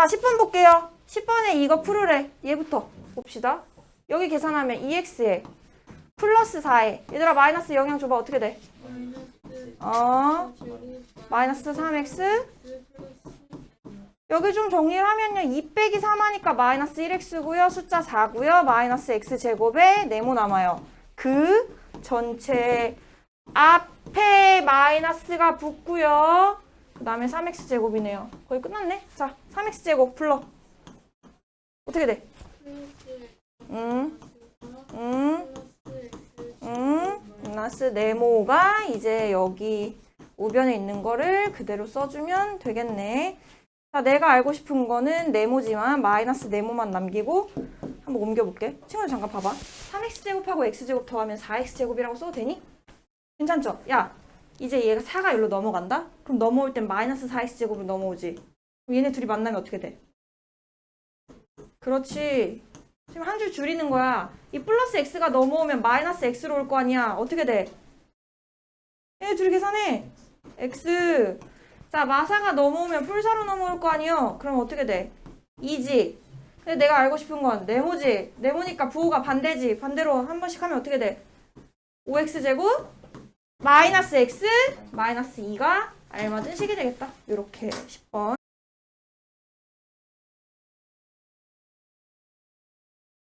자, 10번 볼게요. 10번에 이거 풀으래. 얘부터 봅시다. 여기 계산하면 2x에 플러스 4에 얘들아 마이너스 영향 줘봐. 어떻게 돼? 어, 마이너스 3x 여기 좀 정리를 하면요. 2 빼기 3 하니까 마이너스 1x고요. 숫자 4고요. 마이너스 x제곱에 네모 남아요. 그 전체 앞에 마이너스가 붙고요. 그 다음에 3x제곱이네요. 거의 끝났네. 자, 3x제곱 불러. 어떻게 돼? 음, 음, 음. 마이너스 네모가 이제 여기 우변에 있는 거를 그대로 써주면 되겠네. 자, 내가 알고 싶은 거는 네모지만 마이너스 네모만 남기고 한번 옮겨볼게. 친구들 잠깐 봐봐. 3x제곱하고 x제곱 더하면 4x제곱이라고 써도 되니? 괜찮죠? 야, 이제 얘가 4가 여기로 넘어간다? 그럼 넘어올 땐 마이너스 4x제곱으로 넘어오지. 그럼 얘네 둘이 만나면 어떻게 돼? 그렇지. 지금 한 줄 줄이는 거야. 이 플러스 x가 넘어오면 마이너스 x로 올 거 아니야. 어떻게 돼? 얘네 둘이 계산해. x. 자, 마사가 넘어오면 풀사로 넘어올 거 아니요? 그럼 어떻게 돼? 2지. 근데 내가 알고 싶은 건 네모지. 네모니까 부호가 반대지. 반대로 한 번씩 하면 어떻게 돼? 5x제곱 마이너스 x 마이너스 2가 알맞은 식이 되겠다. 이렇게 10번